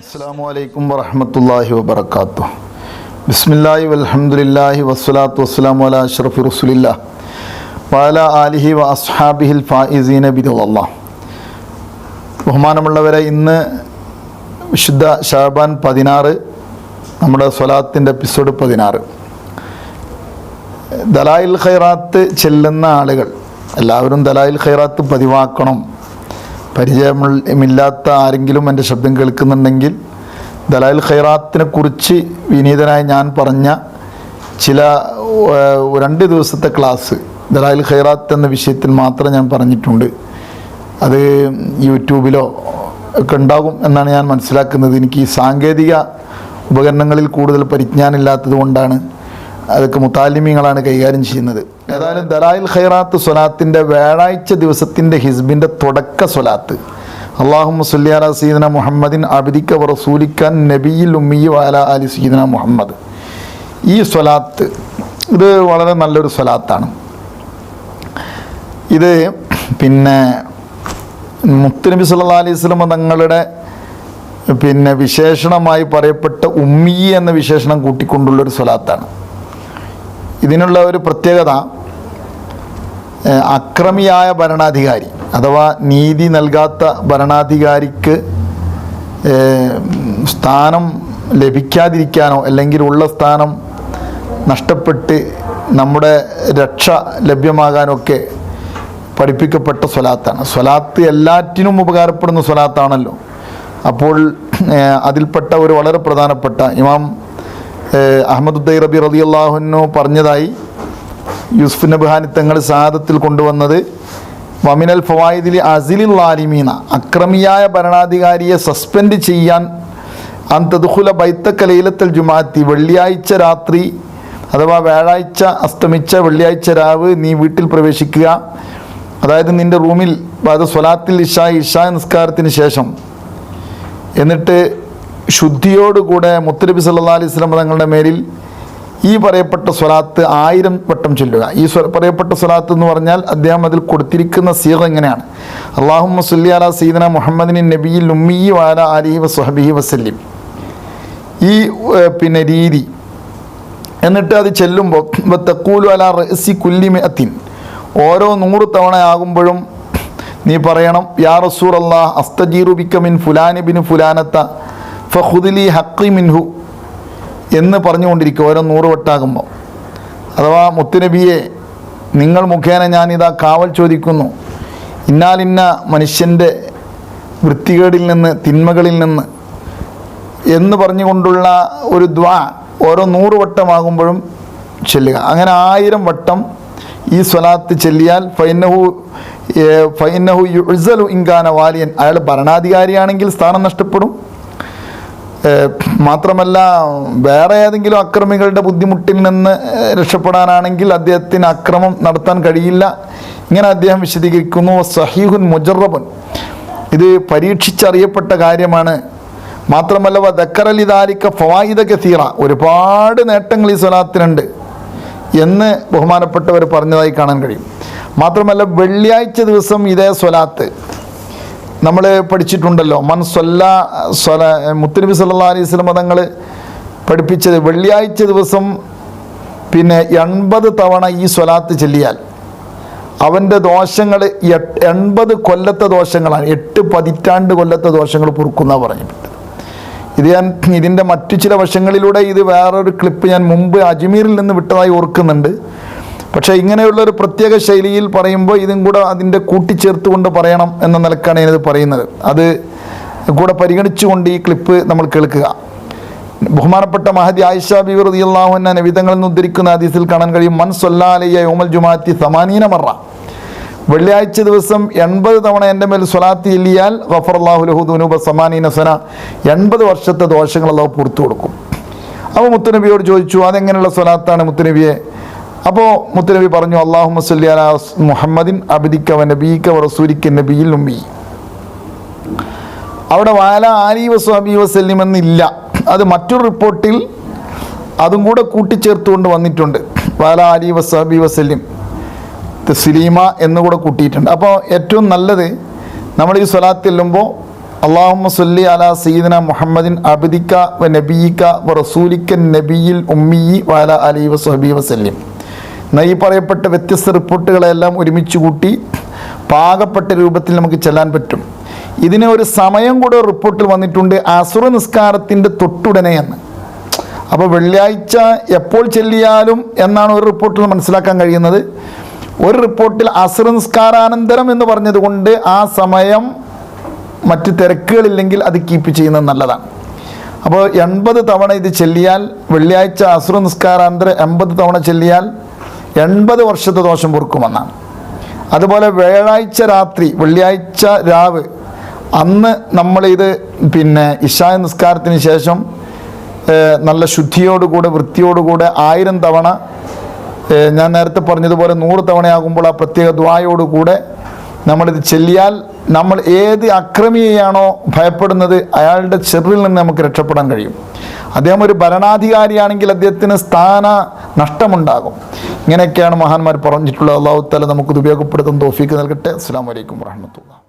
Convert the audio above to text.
അസ്സാം വലൈക്കും വറഹമത്തല്ലാഹി ബിസ്മില്ലാഹി വലഹമുല്ലാഹി വസ്സലാത്തു വസ്സലാം വല അഷ്റഫി റസുലില്ല വാല ആലിഹി വ അസ്ഹാബിഹിൽ ഫായിസീന ബിദുള്ള ബഹുമാനമുള്ളവരെ ഇന്ന് വിശുദ്ധ ഷാബാൻ പതിനാറ് നമ്മുടെ സ്വലാത്തിന്റെ എപ്പിസോഡ് പതിനാറ്. ദലായിൽ ഖൈറാത്ത് ചെല്ലുന്ന ആളുകൾ എല്ലാവരും ദലായിൽ ഖൈറാത്ത് പതിവാക്കണം. പരിചയമില്ലാത്ത ആരെങ്കിലും എന്റെ ശബ്ദം കേൾക്കുന്നുണ്ടെങ്കിൽ ദലായിൽ ഖൈറാത്തിനെ കുറിച്ച് വിനീതനായി ഞാൻ പറഞ്ഞ ചില രണ്ട് ദിവസത്തെ ക്ലാസ് ദലായിൽ ഖൈറാത്ത് എന്ന വിഷയത്തിൽ മാത്രം ഞാൻ പറഞ്ഞിട്ടുണ്ട്. അത് യൂട്യൂബിലോ ഒക്കെ ഉണ്ടാകും എന്നാണ് ഞാൻ മനസ്സിലാക്കുന്നത്. എനിക്ക് സാങ്കേതിക ഉപകരണങ്ങളിൽ കൂടുതൽ പരിജ്ഞാനമില്ലാത്തത് കൊണ്ടാണ് അതൊക്കെ മുത്താലിമീങ്ങളാണ് കൈകാര്യം ചെയ്യുന്നത്. ഏതായാലും ദലായിൽ ഖൈറാത്ത് സ്വലാത്തിന്റെ വ്യാഴാഴ്ച ദിവസത്തിന്റെ ഹിസ്ബിന്റെ തുടക്ക സ്വലാത്ത്. അള്ളാഹു സുല്യാല സീദന മുഹമ്മദിൻ അബിദിക്ക റസൂലിക്കാൻ നബിയിൽ ഉമ്മി വാല അലി സീദന മുഹമ്മദ്. ഈ സ്വലാത്ത് ഇത് വളരെ നല്ലൊരു സ്വലാത്താണ്. ഇത് പിന്നെ മുത്തുനബി സല്ലാ അലൈഹി സ്വലമ തങ്ങളുടെ പിന്നെ വിശേഷണമായി പറയപ്പെട്ട ഉമ്മി എന്ന വിശേഷണം കൂട്ടിക്കൊണ്ടുള്ളൊരു സ്വലാത്താണ്. ഇതിനുള്ള ഒരു പ്രത്യേകത അക്രമിയായ ഭരണാധികാരി അഥവാ നീതി നൽകാത്ത ഭരണാധികാരിക്ക് സ്ഥാനം ലഭിക്കാതിരിക്കാനോ അല്ലെങ്കിൽ ഉള്ള സ്ഥാനം നഷ്ടപ്പെട്ട് നമ്മുടെ രക്ഷ ലഭ്യമാകാനൊക്കെ പഠിപ്പിക്കപ്പെട്ട സ്വലാത്താണ്. സ്വലാത്ത് എല്ലാറ്റിനും ഉപകാരപ്പെടുന്ന സ്വലാത്താണല്ലോ. അപ്പോൾ അതിൽപ്പെട്ട ഒരു വളരെ പ്രധാനപ്പെട്ട ഇമാം അഹമ്മദ് ഉദ്ദൈ റബി റബി അള്ളാഹുനു പറഞ്ഞതായി യൂസുഫ് നബ്ഹാനി തങ്ങൾ സാദത്തിൽ കൊണ്ടുവന്നത് വമിനൽ ഫവായിദിൽ അസിലിൽ ലാലിമീന അക്രമിയായ ഭരണാധികാരിയെ സസ്പെൻഡ് ചെയ്യാൻ അന്തദുഹുല ബൈത്തക്ക ലൈലത്തൽ ജുമാത്തി വെള്ളിയാഴ്ച രാത്രി അഥവാ വ്യാഴാഴ്ച അസ്തമിച്ച വെള്ളിയാഴ്ച രാവ് നീ വീട്ടിൽ പ്രവേശിക്കുക. അതായത് നിന്റെ റൂമിൽ അതായത് സ്വലാത്തിൽ ഇഷ ഇഷ നിസ്കാരത്തിന് ശേഷം. എന്നിട്ട് ശുദ്ധിയോടുകൂടെ മുത്തലബി സല്ലാ അലൈഹി സ്വലം തങ്ങളുടെ മേലിൽ ഈ പറയപ്പെട്ട സ്വലാത്ത് ആയിരം വട്ടം ചൊല്ലുക. ഈ പറയപ്പെട്ട സ്വലാത്ത് എന്ന് പറഞ്ഞാൽ അദ്ദേഹം അതിൽ കൊടുത്തിരിക്കുന്ന സീറ എങ്ങനെയാണ് അള്ളാഹു മസുല്ലി അല സീദന മുഹമ്മദിൻ നബിയിൽ ഉമ്മി വാല അലി വസ്ഹബി വസല്ലിം. ഈ പിന്നെ രീതി എന്നിട്ട് അത് ചെല്ലുമ്പോൾ തെക്കൂലു അല റസി കുല്ലിമി അത്തിൻ ഓരോ നൂറ് തവണ ആകുമ്പോഴും നീ പറയണം യാ റസൂർ അള്ളാഹ് അസ്തജീറു ബിക്ക മിൻ ഫുലാനി ബിൻ ഫുലാനത്ത ഫഹുദിലി ഹക്കി മിൻഹു എന്ന് പറഞ്ഞുകൊണ്ടിരിക്കും ഓരോ നൂറ് വട്ടാകുമ്പോൾ. അഥവാ മുത്തുനബിയെ നിങ്ങൾ മുഖേന ഞാനിതാ കാവൽ ചോദിക്കുന്നു. ഇന്നാലിന്ന മനുഷ്യന്റെ വൃത്തികേടിൽ നിന്ന് തിന്മകളിൽ നിന്ന് എന്ന് പറഞ്ഞുകൊണ്ടുള്ള ഒരു ദ്വാ ഓരോ നൂറ് വട്ടമാകുമ്പോഴും ചെല്ലുക. അങ്ങനെ ആയിരം വട്ടം ഈ സ്വലാത്ത് ചെല്ലിയാൽ ഫൈനഹു ഫൈനഹു യുസലു ഇൻകാന വാലിയൻ. അയാൾ ഭരണാധികാരിയാണെങ്കിൽ സ്ഥാനം നഷ്ടപ്പെടും. മാത്രമല്ല വേറെ ഏതെങ്കിലും അക്രമികളുടെ ബുദ്ധിമുട്ടിൽ നിന്ന് രക്ഷപ്പെടാനാണെങ്കിൽ അദ്ദേഹത്തിന് അക്രമം നടത്താൻ കഴിയില്ല. ഇങ്ങനെ അദ്ദേഹം വിശദീകരിക്കുന്നു സഹീഹുൻ മുജറബുൻ. ഇത് പരീക്ഷിച്ചറിയപ്പെട്ട കാര്യമാണ്. മാത്രമല്ല ദക്കറലി ദാരിക്ക ഫവായിദ കസീറ. ഒരുപാട് നേട്ടങ്ങൾ ഈ സ്വലാത്തിനുണ്ട് എന്ന് ബഹുമാനപ്പെട്ടവർ പറഞ്ഞതായി കാണാൻ കഴിയും. മാത്രമല്ല വെള്ളിയാഴ്ച ദിവസം ഇതേ സ്വലാത്ത്. നമ്മൾ പഠിച്ചിട്ടുണ്ടല്ലോ. മൻ സ്വല മുത്തനബി സല്ലാ അലൈഹി സ്വലം തങ്ങൾ പഠിപ്പിച്ചത് വെള്ളിയാഴ്ച ദിവസം പിന്നെ എൺപത് തവണ ഈ സ്വലാത്ത് ചെല്ലിയാൽ അവന്റെ ദോഷങ്ങൾ എൺപത് കൊല്ലത്തെ ദോഷങ്ങളാണ്. എട്ട് പതിറ്റാണ്ട് കൊല്ലത്തെ ദോഷങ്ങൾ പൊറുക്കുന്ന പറഞ്ഞിട്ടുണ്ട്. ഇത് ഞാൻ ഇതിന്റെ മറ്റു ചില വശങ്ങളിലൂടെ ഇത് വേറൊരു ക്ലിപ്പ് ഞാൻ മുമ്പ് അജ്മീറിൽ നിന്ന് വിട്ടതായി ഓർക്കുന്നുണ്ട്. പക്ഷേ ഇങ്ങനെയുള്ള ഒരു പ്രത്യേക ശൈലിയിൽ പറയുമ്പോൾ ഇതും കൂടെ അതിന്റെ കൂട്ടിച്ചേർത്തുകൊണ്ട് പറയണം എന്ന നിലക്കാണ് ഞാനിത് പറയുന്നത്. അത് കൂടെ പരിഗണിച്ചുകൊണ്ട് ഈ ക്ലിപ്പ് നമ്മൾ കേൾക്കുക. ബഹുമാനപ്പെട്ട മഹദി ആയിഷ ബിബി റളിയല്ലാഹു അൻഹ വിധങ്ങളിൽ നിന്ന് ഉദ്ധരിക്കുന്ന ഹദീസിൽ കാണാൻ കഴിയും മൻ സൊല്ലാലയ്യ യോമൽ ജുമാത്തി സമാനീന മറ. വെള്ളിയാഴ്ച ദിവസം എൺപത് തവണ എന്റെ മേൽ സ്വലാത്തി ഇല്ലിയാൽ ഗഫർ അള്ളാഹു ദുനൂബ സമാനീന സന. എൺപത് വർഷത്തെ ദോഷങ്ങൾ അള്ളാഹു പുറത്തു കൊടുക്കും. അപ്പോൾ മുത്തുനബിയോട് ചോദിച്ചു അതെങ്ങനെയുള്ള സ്വലാത്താണ് മുത്തുനബിയെ? അപ്പോൾ മുത്തുനബി പറഞ്ഞു അള്ളാഹു മുസ്ലി അല മുഹമ്മദിൻ അബിദിക്ക വ നബീക്ക റസൂലിക്ക നബിയിൽ ഉമ്മി അവിടെ വാല ആലി വസ്വാബി വസല്ലിം എന്നില്ല. അത് മറ്റൊരു റിപ്പോർട്ടിൽ അതും കൂടെ കൂട്ടിച്ചേർത്തുകൊണ്ട് വന്നിട്ടുണ്ട്. വാല ആലി വസ്വാബി വസ്ലിം തസ്ലീമ എന്നുകൂടെ കൂട്ടിയിട്ടുണ്ട്. അപ്പോൾ ഏറ്റവും നല്ലത് നമ്മൾ ഈ സ്വലാത്ത് ചെല്ലുമ്പോൾ അള്ളാഹുമ്മ സല്ലി അല സീദന മുഹമ്മദിൻ അബിദിക്ക വ നബീക്ക വ റസൂലിക്ക നബിയിൽ ഉമ്മി വാല അലി വസ്ഹബി വസല്ലിം എന്ന ഈ പറയപ്പെട്ട വ്യത്യസ്ത റിപ്പോർട്ടുകളെല്ലാം ഒരുമിച്ച് കൂട്ടി പാകപ്പെട്ട രൂപത്തിൽ നമുക്ക് ചെല്ലാൻ പറ്റും. ഇതിന് ഒരു സമയം കൂടെ റിപ്പോർട്ടിൽ വന്നിട്ടുണ്ട് അസുറ നിസ്കാരത്തിന്റെ തൊട്ടുടനെ എന്ന്. അപ്പോൾ വെള്ളിയാഴ്ച എപ്പോൾ ചെല്ലിയാലും എന്നാണ് ഒരു റിപ്പോർട്ടിൽ മനസ്സിലാക്കാൻ കഴിയുന്നത്. ഒരു റിപ്പോർട്ടിൽ അസുറ നിസ്കാരാനന്തരം എന്ന് പറഞ്ഞതുകൊണ്ട് ആ സമയം മറ്റ് തിരക്കുകളില്ലെങ്കിൽ അത് കീപ്പ് ചെയ്യുന്നത് നല്ലതാണ്. അപ്പോൾ എൺപത് തവണ ഇത് ചെല്ലിയാൽ വെള്ളിയാഴ്ച അസുറ നിസ്കാരാന്തരം എൺപത് തവണ ചെല്ലിയാൽ എൺപത് വർഷത്തെ ദോഷം പൊറുക്കുമെന്നാണ്. അതുപോലെ വ്യാഴാഴ്ച രാത്രി വെള്ളിയാഴ്ച രാവ് അന്ന് നമ്മളിത് പിന്നെ ഇഷാ നിസ്കാരത്തിന് ശേഷം നല്ല ശുദ്ധിയോടുകൂടെ വൃത്തിയോടുകൂടെ ആയിരം തവണ ഞാൻ നേരത്തെ പറഞ്ഞതുപോലെ നൂറ് തവണയാകുമ്പോൾ ആ പ്രത്യേക ദ്വായോടുകൂടെ നമ്മളിത് ചെല്ലിയാൽ നമ്മൾ ഏത് അക്രമിയെയാണോ ഭയപ്പെടുന്നത് അയാളുടെ ചെറിൽ നിന്ന് നമുക്ക് രക്ഷപ്പെടാൻ കഴിയും. അദ്ദേഹം ഒരു ഭരണാധികാരിയാണെങ്കിൽ അദ്ദേഹത്തിന് സ്ഥാന നഷ്ടമുണ്ടാകും. ഇങ്ങനെയൊക്കെയാണ് മഹാന്മാർ പറഞ്ഞിട്ടുള്ളത്. അള്ളാഹു താല നമുക്കിത് ഉപയോഗപ്പെടുത്തുന്ന തോഫീക്ക് നൽകട്ടെ. അസ്സാം വലൈക്കും വാഹമത്തുള്ള